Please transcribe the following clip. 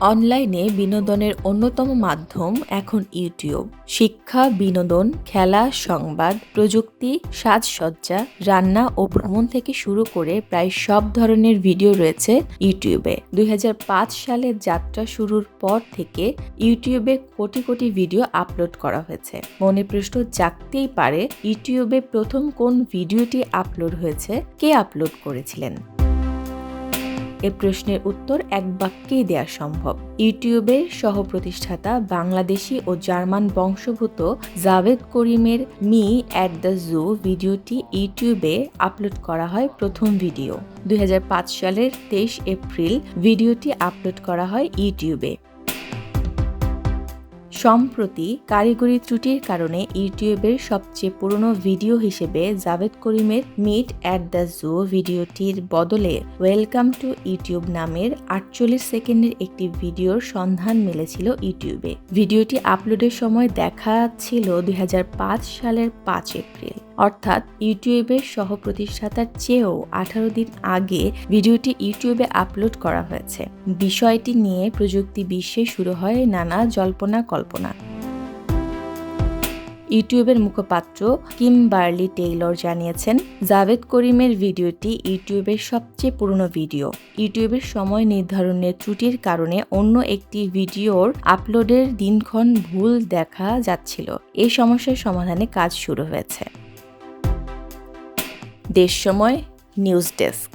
অনলাইনে বিনোদনের অন্যতম মাধ্যম এখন ইউটিউব শিক্ষা, বিনোদন, খেলা, সংবাদ, প্রযুক্তি, সাজসজ্জা, রান্না ও ভ্রমণ থেকে শুরু করে প্রায় সব ধরনের ভিডিও রয়েছে ইউটিউবে দুই সালে যাত্রা শুরুর পর থেকে ইউটিউবে কোটি কোটি ভিডিও আপলোড করা হয়েছে। মনে প্রশ্ন জাগতেই পারে ইউটিউবে প্রথম কোন ভিডিওটি আপলোড হয়েছে, কে আপলোড করেছিলেন? এ প্রশ্নের উত্তর এক বাক্যেই দেয়া সম্ভব। ইউটিউবের সহ প্রতিষ্ঠাতা বাংলাদেশি ও জার্মান বংশভূত জাভেদ করিমের মি অ্যাট দ্য জু ভিডিওটি ইউটিউবে আপলোড করা হয় প্রথম ভিডিও। দুই হাজার পাঁচ সালের তেইশ এপ্রিল ভিডিওটি আপলোড করা হয় ইউটিউবে। সম্প্রতি কারিগরি ত্রুটির কারণে ইউটিউবের সবচেয়ে পুরনো ভিডিও হিসেবে জাভেদ করিমের মিট অ্যাট দ্য জু ভিডিওটির বদলে ওয়েলকাম টু ইউটিউব নামের আটচল্লিশ সেকেন্ডের একটি ভিডিওর সন্ধান মিলেছিল ইউটিউবে। ভিডিওটি আপলোডের সময় দেখা ছিল দুই হাজার পাঁচ সালের পাঁচ এপ্রিল। অর্থাৎ ইউটিউবের সহ প্রতিষ্ঠাতার চেয়েও আঠারো দিন আগে ভিডিওটি ইউটিউবে আপলোড করা হয়েছে। বিষয়টি নিয়ে প্রযুক্তি বিশ্বে শুরু হয় নানা জল্পনা কল্পনা। ইউটিউবের মুখপাত্র কিম বার্লি টেইলর জানিয়েছেন, জাভেদ করিমের ভিডিওটি ইউটিউবের সবচেয়ে পুরনো ভিডিও। ইউটিউবের সময় নির্ধারণের ত্রুটির কারণে অন্য একটি ভিডিওর আপলোডের দিনক্ষণ ভুল দেখা যাচ্ছিল। এই সমস্যার সমাধানে কাজ শুরু হয়েছে। দেশ সময় নিউজ ডেস্ক।